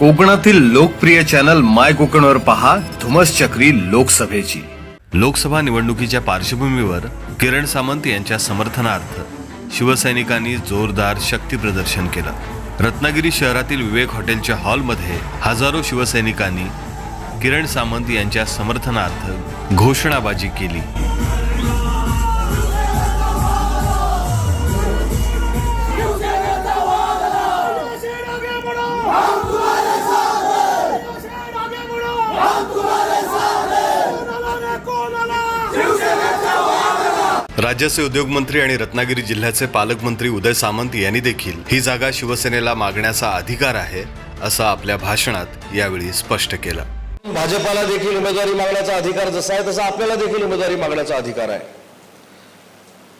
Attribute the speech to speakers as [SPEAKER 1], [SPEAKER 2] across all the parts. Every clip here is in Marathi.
[SPEAKER 1] कोकणातील लोकप्रिय चॅनल माय कोकणवर पहा धुमस चक्री लोकसभेची. लोकसभा निवडणुकीच्या पार्श्वभूमीवर किरण सामंत यांच्या समर्थनार्थ शिवसैनिकांनी जोरदार शक्ती प्रदर्शन केलं. रत्नागिरी शहरातील विवेक हॉटेलच्या हॉलमध्ये हजारो शिवसैनिकांनी किरण सामंत यांच्या समर्थनार्थ घोषणाबाजी केली. राज्याचे उद्योगमंत्री आणि रत्नागिरी जिल्ह्याचे पालकमंत्री उदय सामंत यांनी देखील ही जागा शिवसेनेला मागण्याचा अधिकार आहे असं आपल्या भाषणात यावेळी स्पष्ट केलं.
[SPEAKER 2] भाजपाला देखील उमेदवारी मागण्याचा अधिकार जसा आहे तसा आपल्याला देखील उमेदवारी मागण्याचा अधिकार आहे.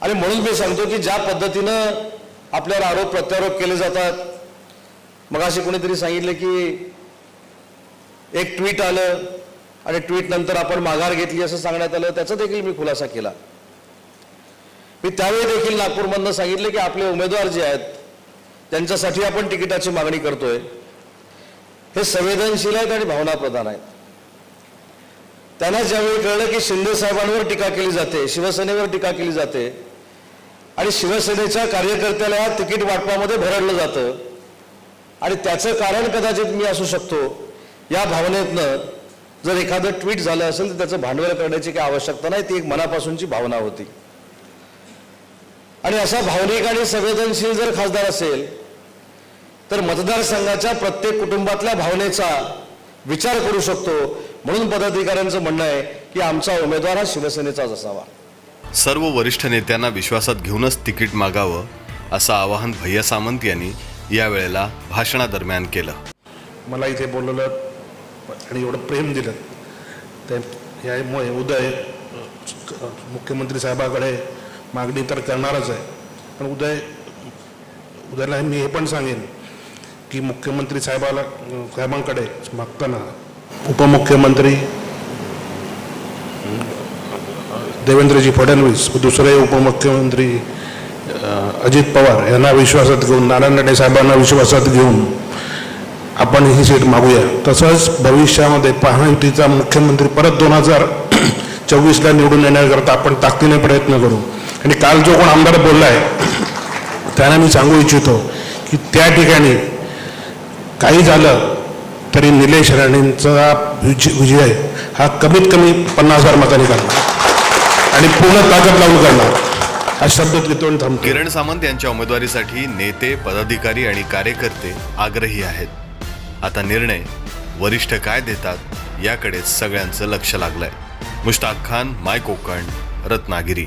[SPEAKER 2] आणि म्हणून मी सांगतो की ज्या पद्धतीनं आपल्यावर आरोप प्रत्यारोप केले जातात मग असे कोणीतरी सांगितले की एक ट्विट आलं आणि ट्विट नंतर आपण माघार घेतली असं सांगण्यात आलं त्याचा देखील मी खुलासा केला. मी त्यावेळी देखील नागपूरमधनं सांगितले की आपले उमेदवार जे आहेत त्यांच्यासाठी आपण तिकिटाची मागणी करतोय. हे संवेदनशील आहेत आणि भावनाप्रधान आहेत. त्यांना ज्यावेळी कळलं की शिंदे साहेबांवर टीका केली जाते शिवसेनेवर टीका केली जाते आणि शिवसेनेच्या कार्यकर्त्याला या तिकीट वाटपामध्ये भरडलं जातं आणि त्याचं कारण कदाचित मी असू शकतो या भावनेतनं जर एखादं ट्विट झालं असेल तर त्याचं भांडवल करण्याची काही आवश्यकता नाही ती एक मनापासूनची भावना होती. आणि असा भावनिक आणि संवेदनशील जर खासदार असेल तर मतदारसंघाच्या प्रत्येक कुटुंबातल्या भावनेचा विचार करू शकतो. म्हणून पदाधिकाऱ्यांचं म्हणणं आहे की आमचा उमेदवार हा शिवसेनेचाच असावा.
[SPEAKER 1] सर्व वरिष्ठ नेत्यांना विश्वासात घेऊनच तिकीट मागावं असं आवाहन भैया सामंत यांनी यावेळेला भाषणादरम्यान केलं.
[SPEAKER 3] मला इथे बोलवलं आणि एवढं प्रेम दिलं. ते यामुळे उदय मुख्यमंत्री साहेबाकडे मागणी तर करणारच आहे. पण उदय उदयला मी हे पण सांगेन की मुख्यमंत्री साहेबाला साहेबांकडे मागताना उपमुख्यमंत्री देवेंद्रजी फडणवीस व दुसरे उपमुख्यमंत्री अजित पवार यांना विश्वासात घेऊन नारायण राणे साहेबांना विश्वासात घेऊन आपण ही सीट मागूया. तसंच भविष्यामध्ये महायुतीचा मुख्यमंत्री परत दोन हजार चोवीसला निवडून येण्याकरता आपण ताकदीने प्रयत्न करू. आणि काल जो कोण आमदार बोलला आहे त्यांना मी सांगू इच्छितो की त्या ठिकाणी काही झालं तरी निलेश राणेंचा विजय हा कमीत कमी पन्नास हजार मतांनी करणार. आणि पूर्ण ताकद लावून करणार. हा शब्द तिथून थांबतो
[SPEAKER 1] किरण सामंत यांच्या उमेदवारीसाठी नेते पदाधिकारी आणि कार्यकर्ते आग्रही आहेत. आता निर्णय वरिष्ठ काय देतात याकडे सगळ्यांचं लक्ष लागलंय. Mushtaq Khan my Konkan Ratnagiri.